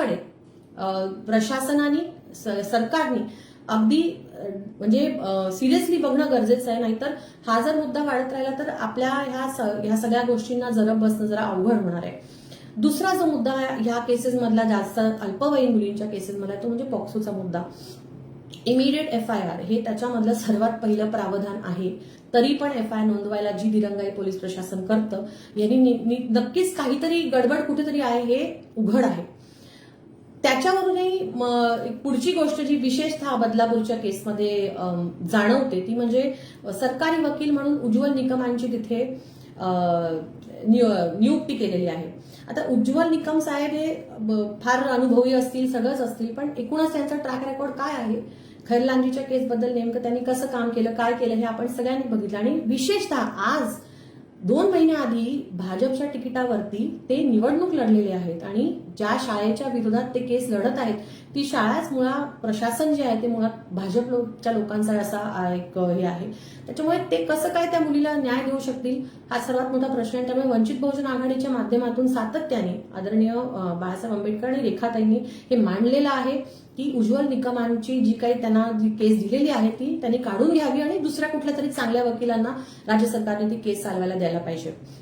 त्याच्याकडे प्रशासनाने सरकारने अगदी म्हणजे सिरियसली बघणं गरजेचं आहे. नाहीतर हा जर मुद्दा वाढत राहिला तर आपल्या ह्या ह्या सगळ्या गोष्टींना जरब बसणं जरा अवघड होणार आहे. दुसरा जो मुद्दा ह्या केसेसमधला जास्त अल्पवयीन मुलींच्या केसेसमधला तो म्हणजे पॉक्सोचा मुद्दा. इमिडिएट एफ आय आर हे त्याच्यामधलं सर्वात पहिलं प्रावधान आहे. तरी पण एफ आय आर नोंदवायला जी दिरंगाई पोलीस प्रशासन करतं यांनी नक्कीच काहीतरी गडबड कुठेतरी आहे हे उघड आहे. त्याच्यावरूनही एक पुढची गोष्ट जी विशेषतः बदलापूरच्या केसमध्ये जाणवते ती म्हणजे सरकारी वकील म्हणून उज्ज्वल निकमांची तिथे नियुक्ती केलेली आहे. आता उज्ज्वल निकम साहेब हे ब- फार अनुभवी असतील सगळंच असतील पण एकूणच त्यांचा ट्रॅक रेकॉर्ड काय आहे? खैरलांजीच्या केसबद्दल नेमकं त्यांनी कसं काम केलं काय केलं हे आपण सगळ्यांनी बघितलं. आणि विशेषतः आज दोन महिन्याआधी भाजपच्या तिकिटावरती ते निवडणूक लढलेले आहेत आणि ज्या शाळेच्या विरोधात ते केस लढत आहेत ती शाळाच मुळात प्रशासन जे आहे ते मुळात भाजपच्या लोकांचा असा एक हे आहे. त्याच्यामुळे ते कसं काय त्या मुलीला न्याय देऊ शकतील? हा सर्वात मोठा प्रश्न आहे. त्यामुळे वंचित बहुजन आघाडीच्या माध्यमातून सातत्याने आदरणीय बाळासाहेब आंबेडकर आणि रेखाताईंनी हे मांडलेलं आहे की उज्ज्वल निकमांची जी काही त्यांना जी केस दिलेली आहे ती त्यांनी काढून घ्यावी आणि दुसऱ्या कुठल्या तरी चांगल्या वकिलांना राज्य सरकारने ती केस चालवायला द्यावी. द्यायला पाहिजे